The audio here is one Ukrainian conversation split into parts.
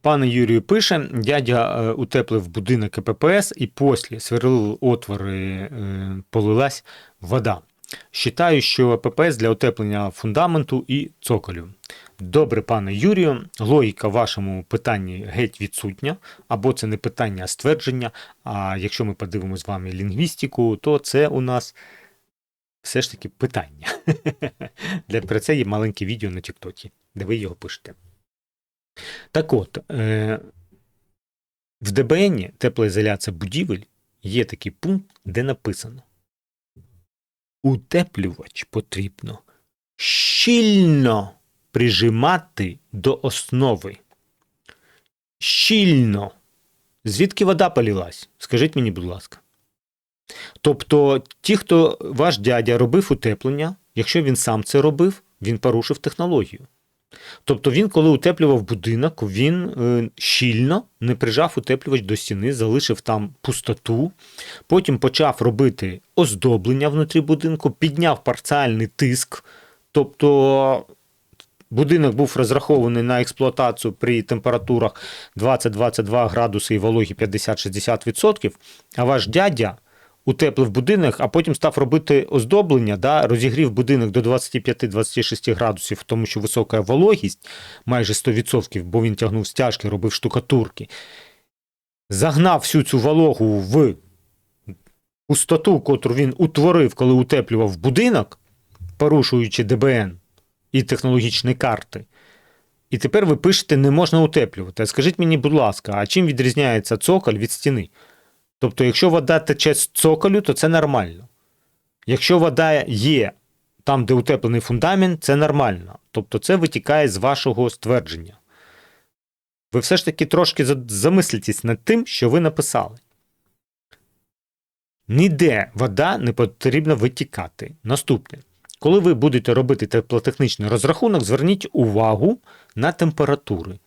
Пане Юрію пише, дядя е, утеплив будинок КППС і після сверлив отвори, е, полилась вода. Считаю, що ППС для утеплення фундаменту і цоколю. Добре, пане Юрію, логіка в вашому питанні геть відсутня, або це не питання, а ствердження. А якщо ми подивимось з вами лінгвістику, то це у нас все ж таки питання. Для про це є маленьке відео на Тіктокі, де ви його пишете. Так от, е, в ДБН теплоізоляція будівель є такий пункт, де написано: Утеплювач потрібно щільно прижимати до основи. Щільно. Звідки вода полілась? Скажіть мені, будь ласка. Тобто, ті, хто ваш дядя робив утеплення, якщо він сам це робив, він порушив технологію. Тобто він, коли утеплював будинок, він е, щільно не прижав утеплювач до стіни, залишив там пустоту, потім почав робити оздоблення внутрі будинку, підняв парціальний тиск. Тобто будинок був розрахований на експлуатацію при температурах 20-22 градуси і вологі 50-60%, а ваш дядя утеплив будинок, а потім став робити оздоблення, да, розігрів будинок до 25-26 градусів, тому що висока вологість, майже 100%, бо він тягнув стяжки, робив штукатурки. Загнав всю цю вологу в пустоту, котру він утворив, коли утеплював будинок, порушуючи ДБН і технологічні карти. І тепер ви пишете, не можна утеплювати. Скажіть мені, будь ласка, а чим відрізняється цоколь від стіни? Тобто, якщо вода тече з цоколю, то це нормально. Якщо вода є там, де утеплений фундамент, це нормально. Тобто це витікає з вашого ствердження. Ви все ж таки трошки за- замислитесь над тим, що ви написали. Ніде вода не потрібно витікати. Наступне. Коли ви будете робити теплотехнічний розрахунок, зверніть увагу на температури.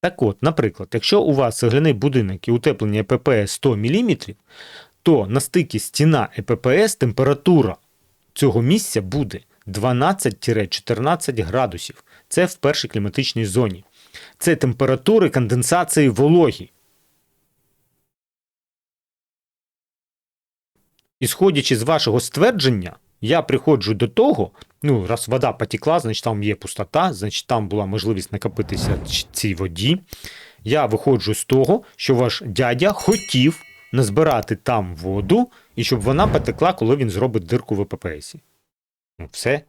Так от, наприклад, якщо у вас цегляний будинок і утеплення ЕППС 100 мм, то на стикі стіна ЕППС температура цього місця буде 12-14 градусів. Це в першій кліматичній зоні. Це температури конденсації вологі. І сходячи з вашого ствердження, я приходжу до того, ну, раз вода потекла, значить там є пустота, значить там була можливість накопитися цій воді. Я виходжу з того, що ваш дядя хотів назбирати там воду, і щоб вона потекла, коли він зробить дирку в ЕППСі. Ну, все.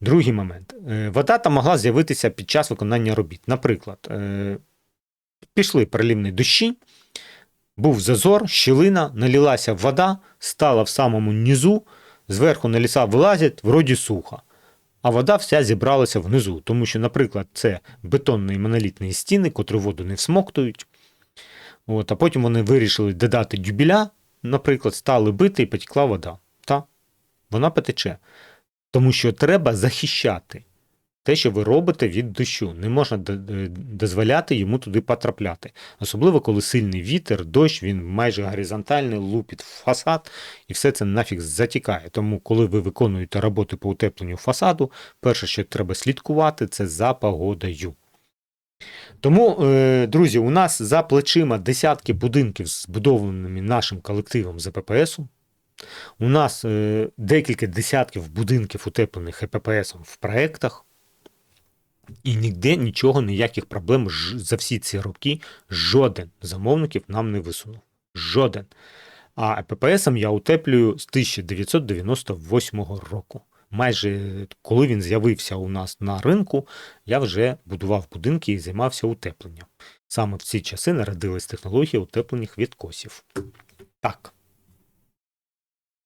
Другий момент. Е, Вода там могла з'явитися під час виконання робіт. Наприклад, е, пішли перелівні дощі, був зазор, щілина, налілася вода, стала в самому низу, зверху на ліса вилазять, вроді сухо. А вода вся зібралася внизу, тому що, наприклад, це бетонні монолітні стіни, котрі воду не всмоктують. От, а потім вони вирішили додати дюбіля, наприклад, стали бити і потекла вода. Та вона потече. Тому що треба захищати те, що ви робите від дощу. Не можна дозволяти йому туди потрапляти. Особливо, коли сильний вітер, дощ, він майже горизонтальний, лупить в фасад, і все це нафіг затікає. Тому, коли ви виконуєте роботи по утепленню фасаду, перше, що треба слідкувати, це за погодою. Тому, е, друзі, у нас за плечима десятки будинків, збудованими нашим колективом з ППСу. У нас е, декілька десятків будинків, утеплених ЕППСом в проєктах. І ніде нічого, ніяких проблем за всі ці роки жоден замовників нам не висунув. Жоден. А ППСом я утеплюю з 1998 року. Майже коли він з'явився у нас на ринку, я вже будував будинки і займався утепленням. Саме в ці часи народилась технологія утеплених відкосів. Так.